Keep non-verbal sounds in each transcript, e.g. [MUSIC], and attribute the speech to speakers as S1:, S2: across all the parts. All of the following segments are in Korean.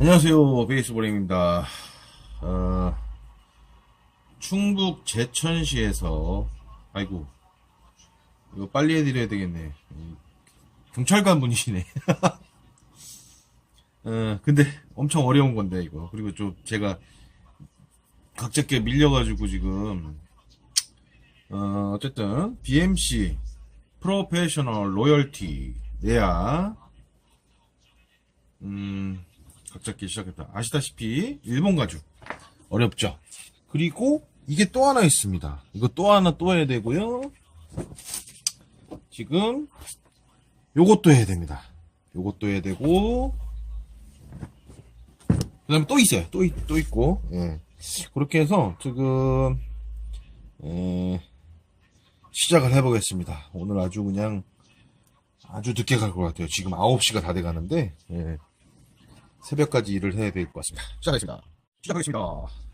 S1: 안녕하세요. 베이스볼입니다. 어, 충북 제천시에서, 아이고, 이거 빨리 해드려야 되겠네. 이 경찰관 분이시네. 어, [LAUGHS] 근데 엄청 어려운 건데, 이거. 그리고 좀 제가 각자께 밀려가지고 지금, 어, 어쨌든, BMC, 프로페셔널 로열티, 내야, 음, 각잡기 시작했다. 아시다시피 일본 가죽 어렵죠. 그리고 이게 또 하나 있습니다. 이거 또 하나 또 해야 되고요. 지금 요것도 해야 됩니다. 요것도 해야 되고 그 다음에 또 있어요. 또, 있- 또 있고 예. 그렇게 해서 지금 예, 시작을 해보겠습니다. 오늘 아주 그냥 아주 늦게 갈 것 같아요. 지금 9시가 다 돼가는데 예. 새벽까지 일을 해야 될 것 같습니다. 시작하겠습니다. 시작하겠습니다.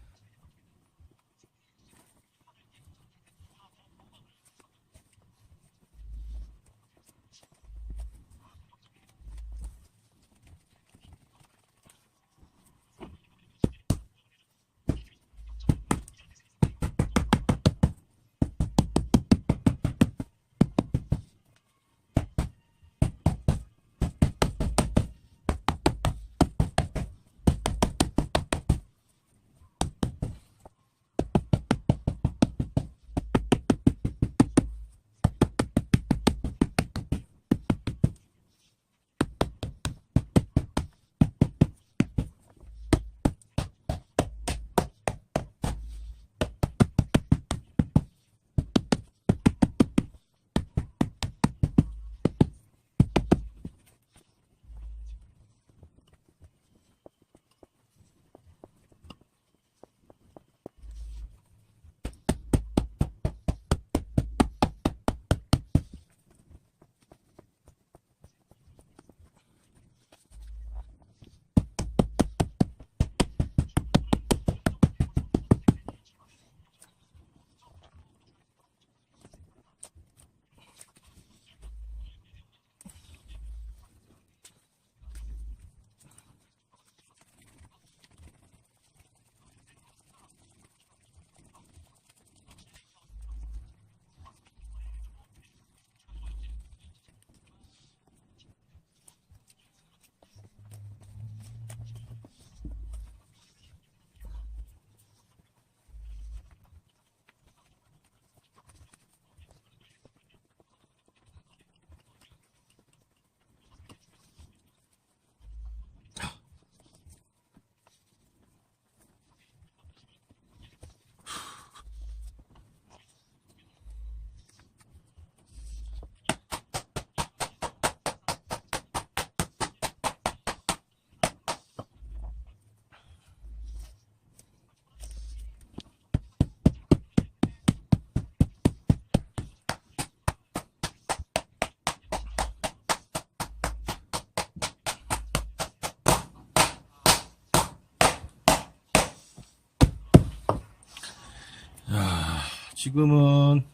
S1: 지금은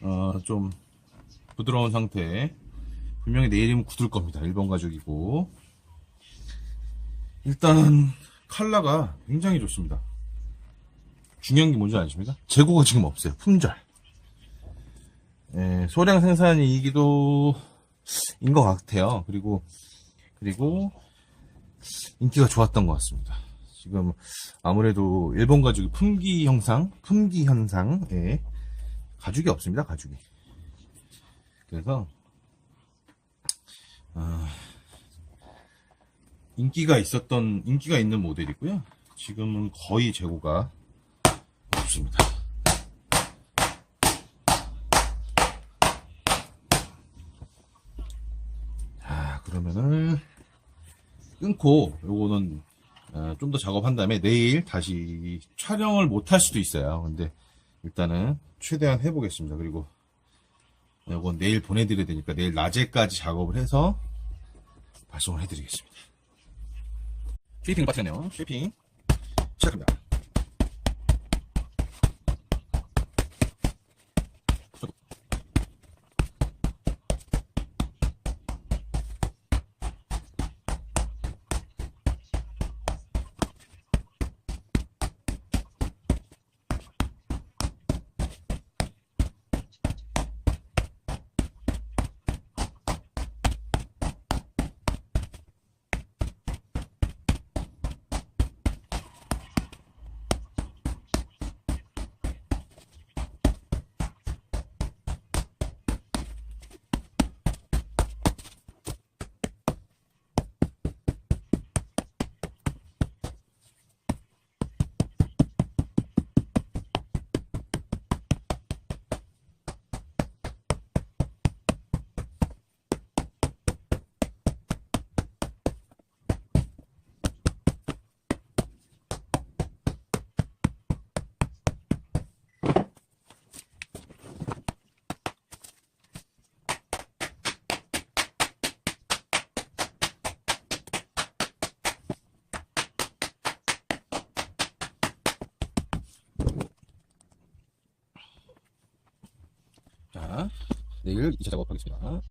S1: 어, 좀 부드러운 상태. 분명히 내일이면 굳을 겁니다. 일본 가죽이고. 일단 칼라가 굉장히 좋습니다. 중요한 게 뭔지 아십니까? 재고가 지금 없어요. 품절. 예, 소량 생산이기도 인 것 같아요. 그리고 그리고 인기가 좋았던 것 같습니다. 지금 아무래도 일본 가죽이 품귀 형상, 품귀 현상에 가죽이 없습니다. 가죽이. 그래서 아, 인기가 있었던 인기가 있는 모델이고요. 지금은 거의 재고가 없습니다. 자, 그러면은 끊고 요거는 어, 좀더 작업한 다음에 내일 다시 촬영을 못 할 수도 있어요. 근데 일단은 최대한 해보겠습니다. 그리고 이건 내일 보내드려야 되니까 내일 낮에까지 작업을 해서 발송을 해드리겠습니다. 쉐이핑을 빠뜨렸네요. 쉐이핑 시작합니다. 내일 2차 작업하겠습니다.